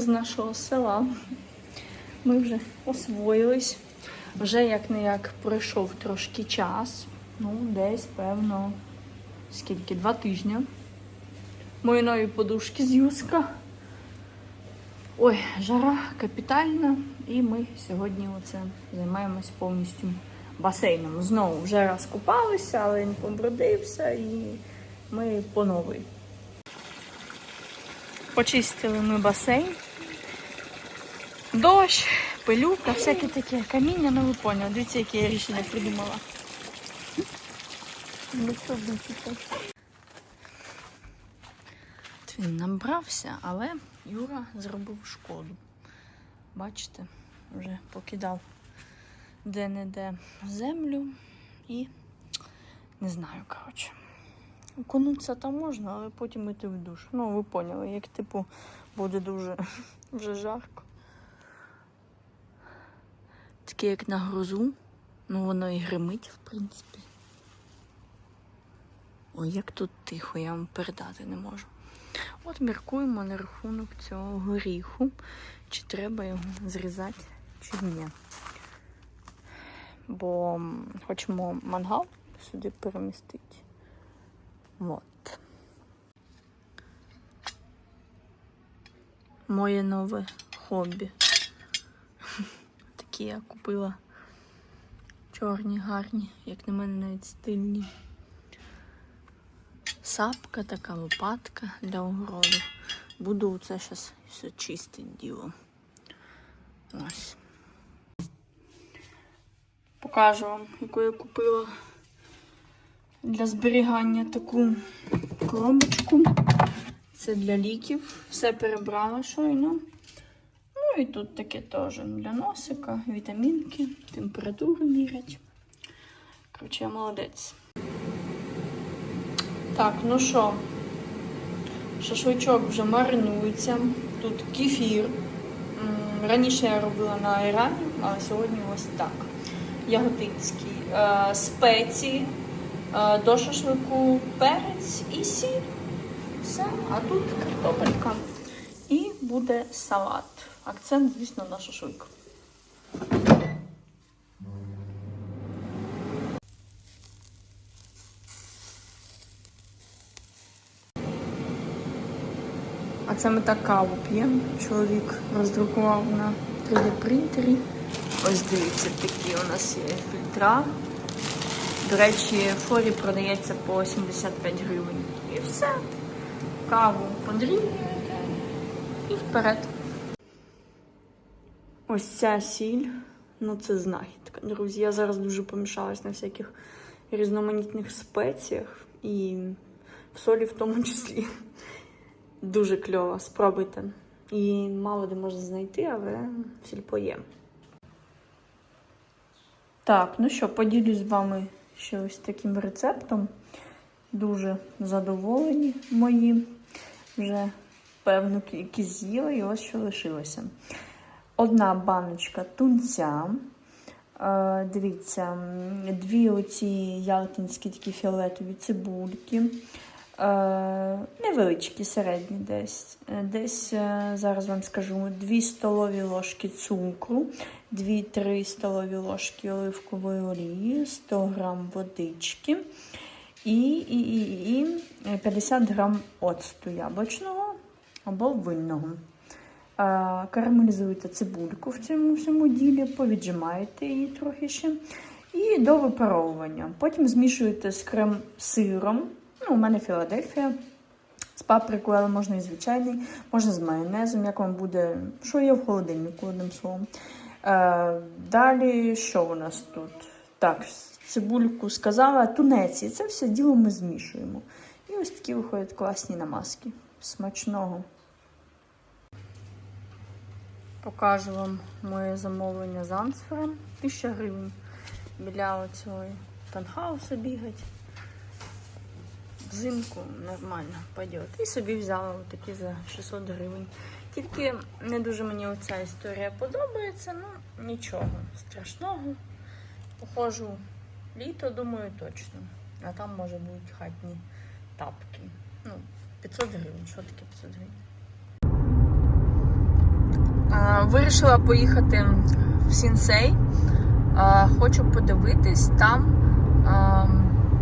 з нашого села. Ми вже освоїлись. Вже як не як пройшов трошки час. Ну, десь, певно, скільки? Два тижні. Мої нові подушки з юска. Ой, жара капітальна. І ми сьогодні оце займаємось повністю басейном. Знову вже раз купалися, але він побродився і ми по новій. Почистили ми басейн. Дощ, пилюка, всяке таке каміння, ну ви поняли. Дивіться, яке я рішення придумала. Ну? Він набрався, але Юра зробив шкоду. Бачите, вже покидав де-не-де землю і не знаю, коротше. Окунутися там можна, але потім йти в душ. Ну, ви поняли, як типу буде дуже вже жарко. Таке як на грозу. Ну воно і гримить, в принципі. Ой, як тут тихо, я вам передати не можу. От міркуємо на рахунок цього горіху. Чи треба його зрізати, чи ні. Бо хочемо мангал сюди перемістити. Вот. Моє нове хобі. Я купила чорні, гарні, як на мене навіть стильні. Сапка така лопатка для огороду. Буду це зараз все чистити діло. Ось. Покажу вам, яку я купила для зберігання таку коробочку. Це для ліків. Все перебрала щойно. Ну і тут таке теж для носика, вітамінки, температуру мірять. Коротше, я молодець. Так, ну що, шашличок вже маринується. Тут кефір. Раніше я робила на айрані, а сьогодні ось так. Яготинський. Е, спеції. Е, До шашлику перець і сіль. Все, а тут картопелька. І буде салат. Акцент, звісно, на шашлик. А це ми так каву п'ємо. Чоловік роздрукував на 3D принтері. Ось дивіться, такі у нас є фільтра. До речі, форі продається по 75 гривень. І все. Каву подрібнюєте і вперед. Ось ця сіль. Ну, це знахідка. Друзі, я зараз дуже помішалась на всяких різноманітних спеціях і в солі в тому числі. Дуже кльово, спробуйте. І мало де можна знайти, але сільпо є. Так, ну що, поділюсь з вами ще ось таким рецептом. Дуже задоволені мої. Вже певну кількість з'їли і ось що лишилося. Одна баночка тунця. Е, дивіться, дві оці ялтинські такі фіолетові цибульки. Е, невеличкі, середні десь. Е, Десь, зараз вам скажу, 2 столові ложки цукру, 2-3 столові ложки оливкової олії, 100 грам водички і, і, і, і 50 грам оцту яблучного або винного. Карамелізуєте цибульку в цьому всьому ділі, повіджимаєте її трохи ще. І до випаровування. Потім змішуєте з крем-сиром. Ну, у мене Філадельфія з паприкою, але можна і звичайний, можна з майонезом, як вам буде, що є в холодильнику, одним словом. Е, далі, що у нас тут? Так, цибульку сказала, тунець. І це все діло ми змішуємо. І ось такі виходять класні намазки. Смачного. Покажу вам моє замовлення з Ансфером. 1000 гривень. Біля цього танхауса бігать. Взимку нормально пойдет. І собі взяла такі за 600 гривень. Тільки не дуже мені оця історія подобається, ну нічого страшного. Походжу літо, думаю, точно. А там може будуть хатні тапки. Ну, 500 гривень. Що таке 500 гривень? Вирішила поїхати в Сінсей. Хочу подивитись там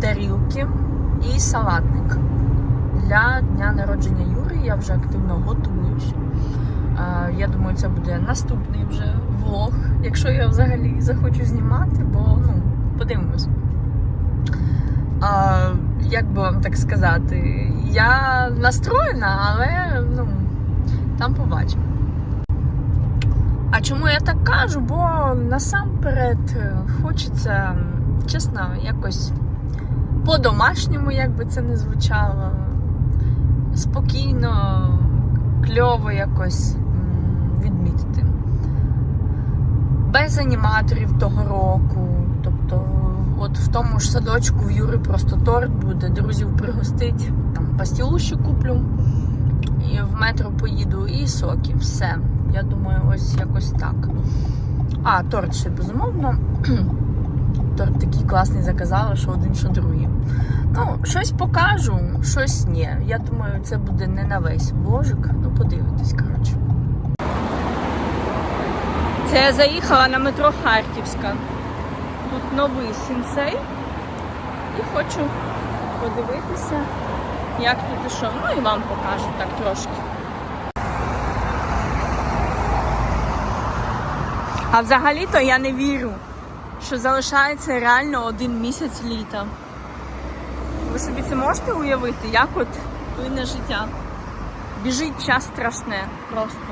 тарілки і салатник. Для дня народження Юри я вже активно готуюсь. Я думаю, це буде наступний вже влог, якщо я взагалі захочу знімати, бо ну, подивимось. Як би вам так сказати, я настроєна, але ну, там побачимо. А чому я так кажу? Бо насамперед е, хочеться, чесно, якось по-домашньому, як би це не звучало, спокійно, кльово якось відмітити. Без аніматорів того року. Тобто, от в тому ж садочку в Юри просто торт буде, друзів пригостить, там пастілу ще куплю, і в метро поїду, і соки. Все. Я думаю, ось якось так. А, торт ще безумовно. Торт такий класний заказала, що один, що другий. Ну, щось покажу, щось ні. Я думаю, це буде не на весь вложик. Ну, подивитись, коротше. Це я заїхала на метро Харківська. Тут новий сенсей. І хочу подивитися, як тут і що. Ну і вам покажу так трошки. А взагалі-то я не вірю, що залишається реально один місяць літа. Ви собі це можете уявити, як от плине життя? Біжить час страшне просто.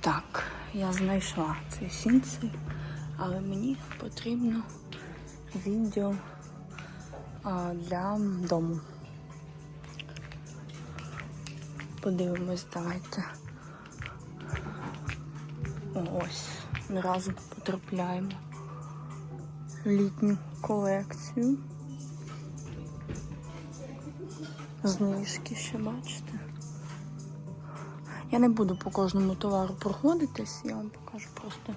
Так, я знайшла цей сінцей, але мені потрібно відео для дому. Подивимось, давайте. Ось, одразу потрапляємо в літню колекцію. Знижки ще бачите. Я не буду по кожному товару проходитись, я вам покажу просто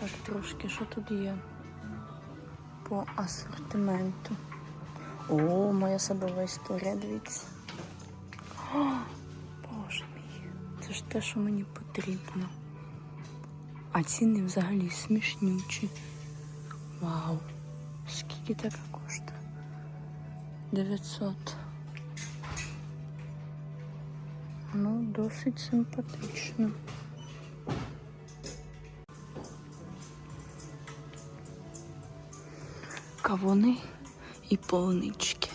так трошки, що тут є по асортименту. О, моя садова історія, дивіться. О, Боже мій, це ж те, що мені потрібно. А ціни взагалі смішнючі. Вау! Скільки така коштує? 900. Ну, досить симпатично. Кавуни і полунички.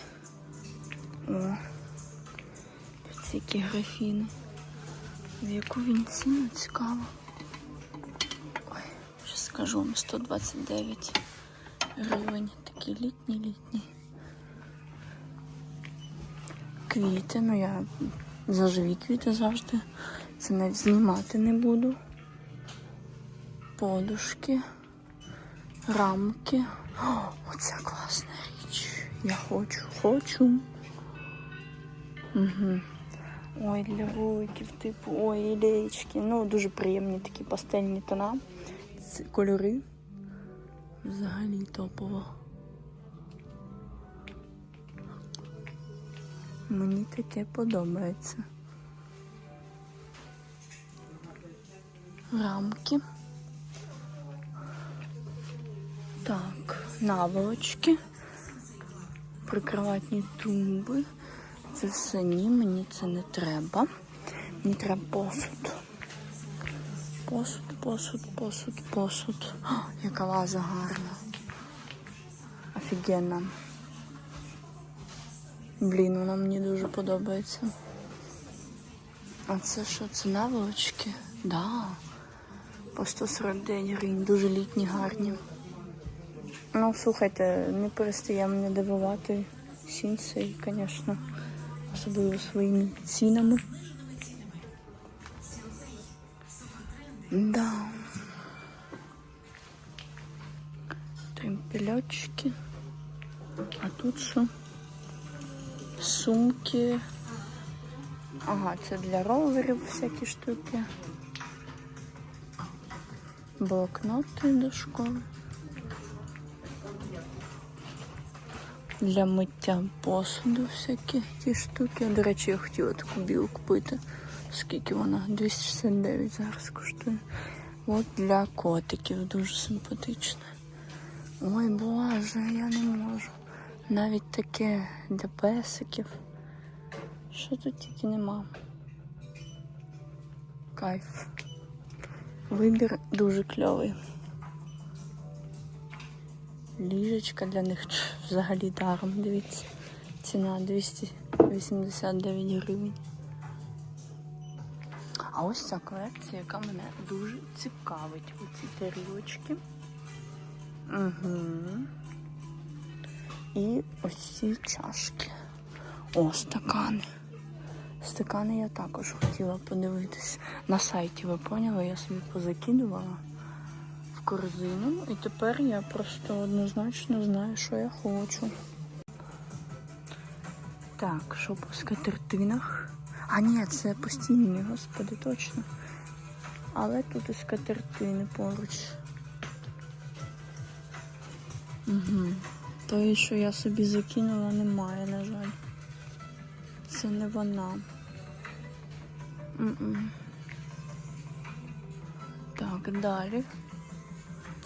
О, ці які графіни. В яку він ціну цікаво. Ой, вже скажу вам 129 гривень. Такі літні-літні. Квіти, ну я заживі квіти завжди. Це навіть знімати не буду. Подушки, рамки. О, оце класна річ. Я хочу, хочу. Угу. Ой, для вуйків, типу, ой, ілеєчки. Ну, дуже приємні такі пастельні тона. Ці кольори. Взагалі топово. Мені таке подобається. Рамки. Так, наволочки. Прикроватні тумби. Це все ні, мені це не треба. Мені треба посуд. Посуд, посуд, посуд, посуд. О, яка ваза гарна. Офігенна. Блін, вона мені дуже подобається. А це що? Це наволочки? Да. По 149 гривень. Дуже літні, гарні. Ну, слухайте, не перестає мене дивувати сінцей, звісно. Особливо своїми цінами. Да. Тремпельочки. А тут що? Сумки. Ага, це для роверів всякі штуки. Блокноти до школи. Для миття посуду всякі ті штуки. До речі, я хотіла таку білу купити. Скільки вона? 269 зараз коштує. От для котиків дуже симпатично. Ой, боже, я не можу. Навіть таке для песиків. Що тут тільки нема. Кайф. Вибір дуже кльовий. Ліжечка для них взагалі даром. Дивіться. Ціна 289 гривень. А ось ця колекція, яка мене дуже цікавить. Оці тарілочки. Угу. І ось ці чашки. О, стакани. Стакани я також хотіла подивитись. На сайті ви поняли, я собі позакидувала корзину. І тепер я просто однозначно знаю, що я хочу. Так, що по скатертинах? А ні, це постійні, господи, точно. Але тут і скатертини поруч. Угу. Тої, що я собі закинула, немає, на жаль. Це не вона. М-м. Так, далі.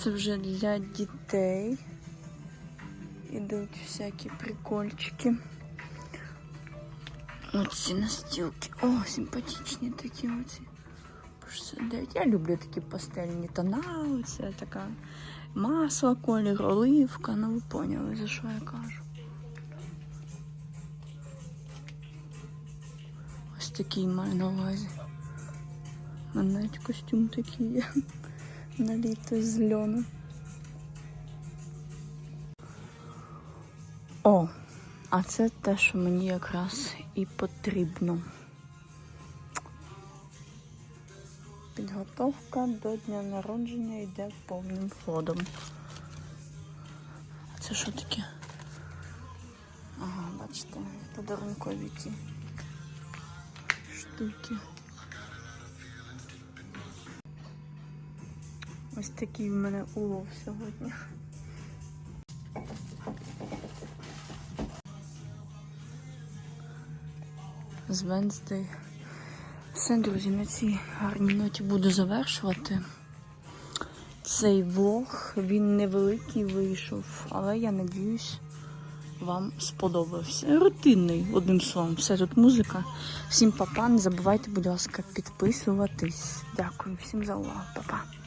Це вже для дітей. Ідуть всякі прикольчики. Оці настілки. О, симпатичні такі оці. По 69. Я люблю такі пастельні тона. Оце така масло, колір, оливка. Ну ви поняли, за що я кажу. Ось такий маю на увазі. Навіть костюм такий є. На літо. О, а це те, що мені якраз і потрібно. Підготовка до дня народження йде повним ходом. А це що таке? Ага, бачите, подарункові ті штуки. Ось такий в мене улов сьогодні. З Венсдей. Все, друзі, на цій гарній ноті буду завершувати. Цей влог, він невеликий вийшов, але я надіюсь, вам сподобався. Рутинний, одним словом, все тут музика. Всім па-па, не забувайте, будь ласка, підписуватись. Дякую всім за увагу, Па-па.